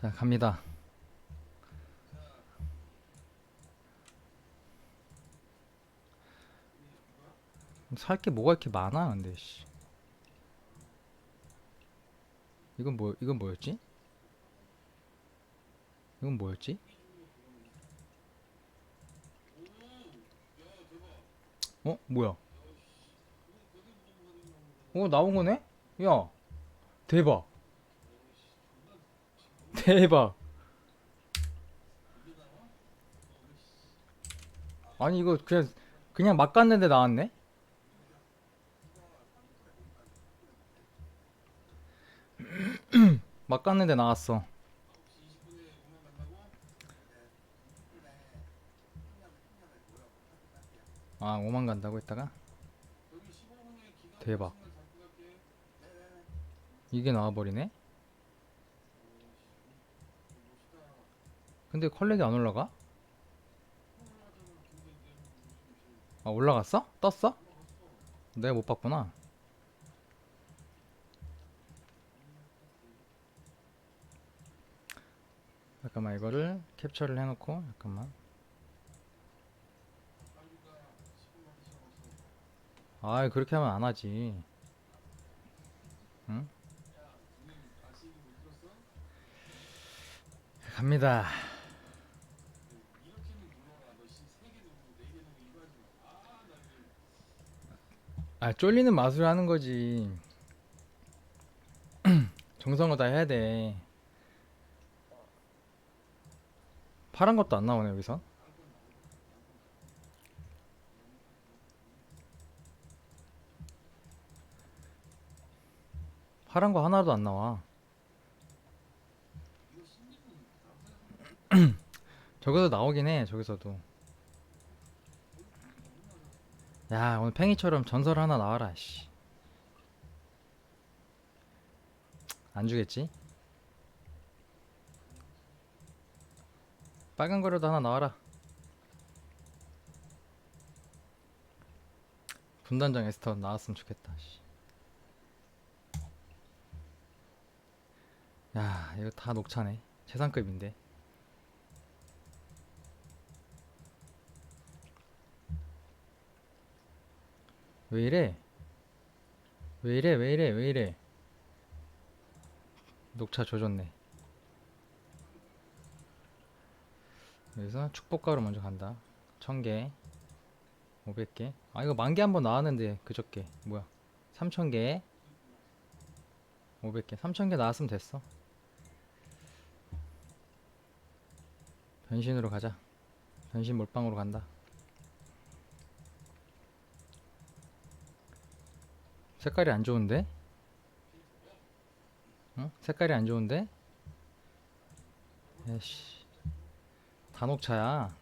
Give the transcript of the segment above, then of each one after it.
자 갑니다 살 게 뭐가 이렇게 많아 근데 씨 이건 뭐 이건 뭐였지? 이건 뭐였지? 어 뭐야? 어 나온 거네? 야 대박 대박. 아니 이거 그냥 그냥 막 갔는데 나왔네? 막 갔는데 나왔어. 아 5만 간다고 했다가? 대박. 이게 나와버리네 근데 컬렉이 안 올라가? 아 올라갔어? 떴어? 내가 못 봤구나 잠깐만 이거를 캡처를 해놓고 잠깐만 아 그렇게 하면 안 하지 응? 갑니다 아 쫄리는 맛으로 하는 거지. 정성을 다 해야 돼. 파란 것도 안 나오네 여기서. 파란 거 하나도 안 나와. 저기서 나오긴 해 저기서도 야 오늘 팽이처럼 전설 하나 나와라 씨. 안 주겠지? 빨간 거라도 하나 나와라 분단장 에스터 나왔으면 좋겠다 씨. 야 이거 다 녹차네 최상급인데 왜 이래? 왜 이래? 왜 이래? 왜 이래? 녹차 조졌네. 여기서 축복가루 먼저 간다. 1000개. 500개. 아, 이거 만 개 한번 나왔는데, 그저께. 뭐야. 3000개. 500개. 3000개 나왔으면 됐어. 변신으로 가자. 변신 몰빵으로 간다. 색깔이 안 좋은데? 응? 색깔이 안 좋은데? 에이씨. 단옥차야.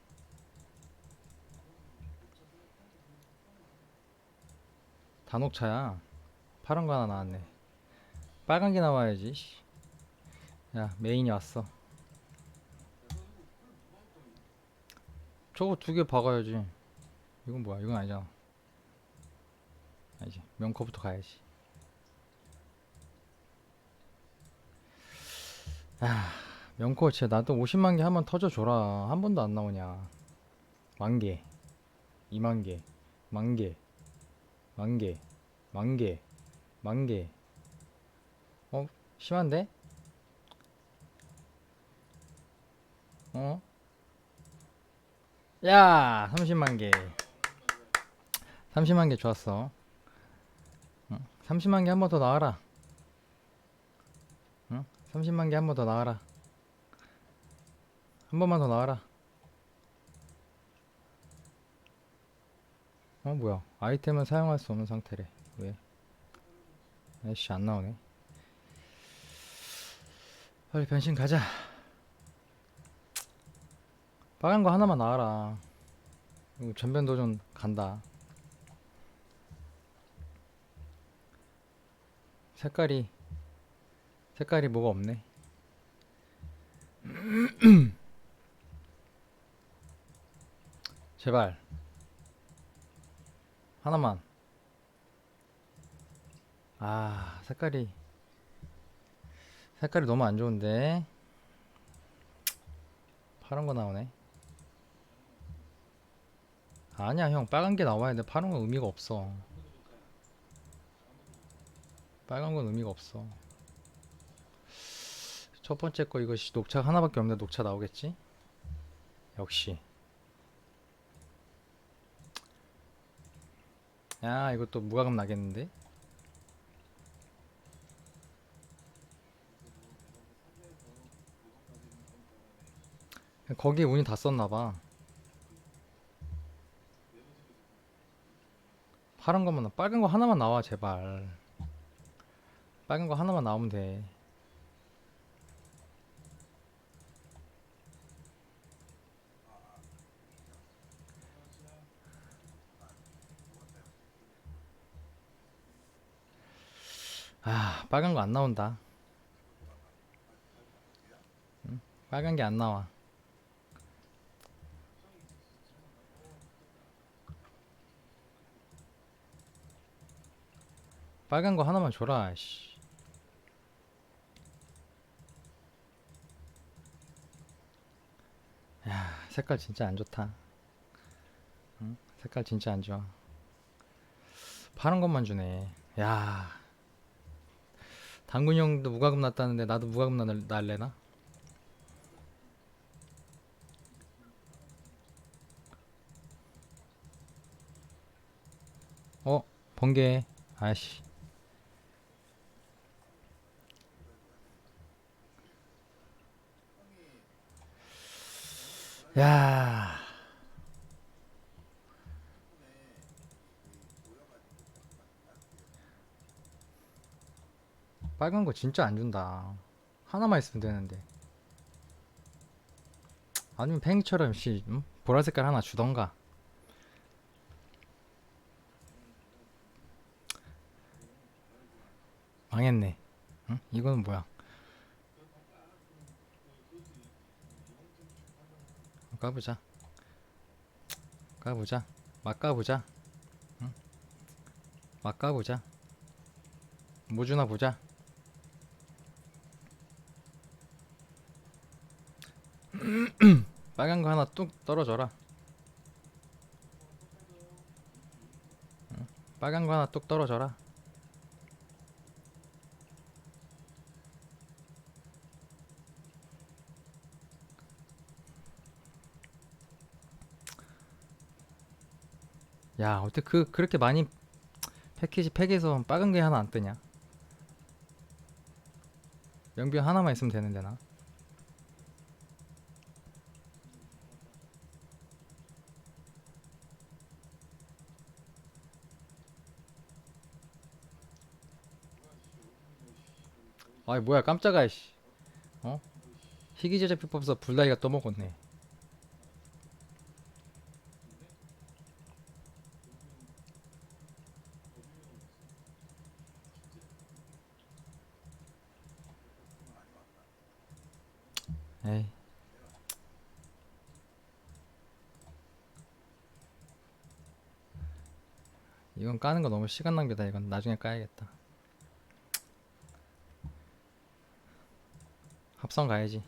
단옥차야. 파란 거 하나 나왔네. 빨간 게 나와야지. 씨. 야, 메인이 왔어. 저거 두 개 박아야지. 이건 뭐야? 이건 아니잖아. 아니지. 명커부터 가야지. 아, 명커 진짜 나도 50만 개 한번 터져줘라. 한 번도 안 나오냐. 만 개, 2만 개, 만 개, 만 개, 만 개, 만 개. 어? 심한데? 어? 야! 30만 개. 30만 개 좋았어. 30만 개 한 번 더 나와라. 응? 30만 개 한 번 더 나와라. 한 번만 더 나와라. 어 뭐야? 아이템은 사용할 수 없는 상태래. 왜? 아이씨 안 나오네. 빨리 변신 가자. 빨간 거 하나만 나와라. 전변 도전 간다. 색깔이 색깔이 뭐가 없네. 제발 하나만. 아 색깔이 색깔이 너무 안 좋은데. 파란 거 나오네. 아니야 형 빨간 게 나와야 돼. 파란 건 의미가 없어. 빨간 건 의미가 없어. 첫 번째 거 씨, 녹차 하나밖에 없는데 녹차 나오겠지? 역시. 야 이것도 무과금 나겠는데? 거기에 운이 다 썼나 봐. 파란 나- 빨간 거 하나만 나와 제발. 빨간 거 하나만 나오면 돼. 아, 빨간 거 안 나온다. 응? 빨간 게 안 나와. 빨간 거 하나만 줘라. 씨. 색깔 진짜 안 좋다. 응? 색깔 진짜 안 좋아. 파란 것만 주네. 야. 당근이 형도 무과금 났다는데 나도 무과금 날, 날래나? 어? 번개. 아씨. 야. 빨간 거 진짜 안 준다. 하나만 있으면 되는데. 아니면 팽이처럼 씨, 음? 보라 색깔 하나 주던가. 망했네. 응? 이거는 뭐야? 까보자. 까보자. 막 까보자. 응? 막 까보자. 뭐 주나 보자. 빨간 거 하나 뚝 떨어져라. 응? 빨간 거 하나 뚝 떨어져라. 야, 어떻게 그 그렇게 많이 패키지 팩에서 빨간 게 하나 안 뜨냐? 명비형 하나만 있으면 되는데 나. 아이 뭐야 깜짝아 씨. 어? 희귀제작 비법서 불다이가 떠먹었네. 이건 까는 거 너무 시간 낭비다. 이건 나중에 까야겠다. 합성 가야지.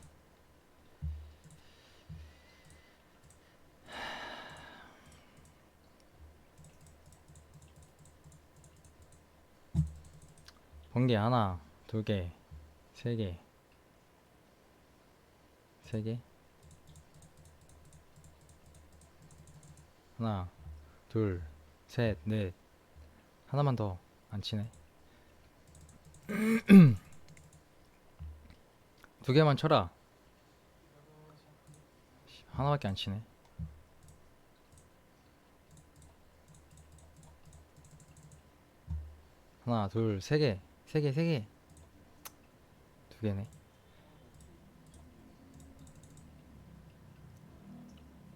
번개 하나, 두 개, 세 개, 세 개. 하나, 둘, 셋, 넷. 하나만 더 안 치네. 두 개만 쳐라. 씨, 하나밖에 안 치네. 하나, 둘, 세 개, 세 개, 세 개. 두 개네.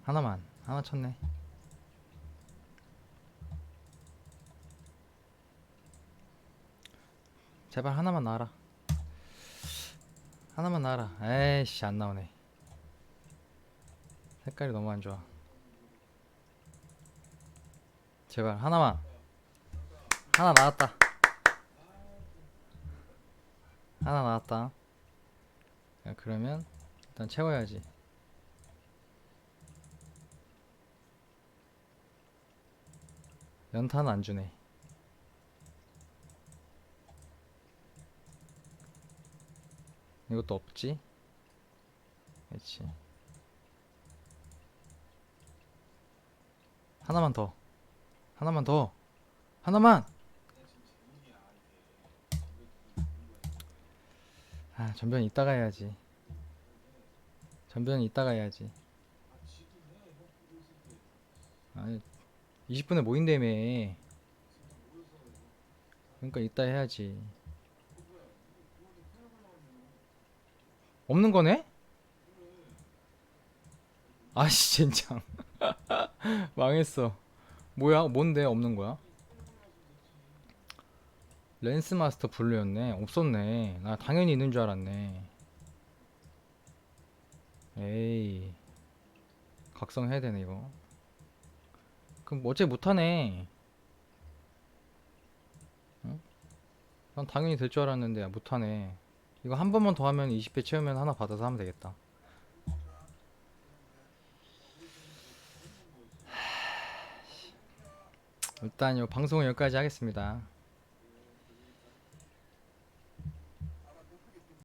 하나만, 하나 쳤네. 제발 하나만 나와라. 하나만 나와라. 에이씨 안 나오네. 색깔이 너무 안 좋아. 제발 하나만. 하나 나왔다. 하나 나왔다. 야, 그러면 일단 채워야지. 연탄 안 주네. 이것도 없지? 그렇지. 하나만 더. 하나만 더. 하나만. 아, 전변 이따가 해야지. 전변 이따가 해야지. 아니, 20분에 모인다며. 그러니까 이따 해야지. 없는 거네? 아씨 젠장. 망했어. 뭐야? 뭔데? 없는 거야? 랜스 마스터 블루였네. 없었네. 나 당연히 있는 줄 알았네. 에이. 각성해야 되네 이거. 그럼 어째 못하네. 응? 난 당연히 될 줄 알았는데 못하네 이거 한 번만 더 하면 20배 채우면 하나 받아서 하면 되겠다. 일단 요 방송은 여기까지 하겠습니다.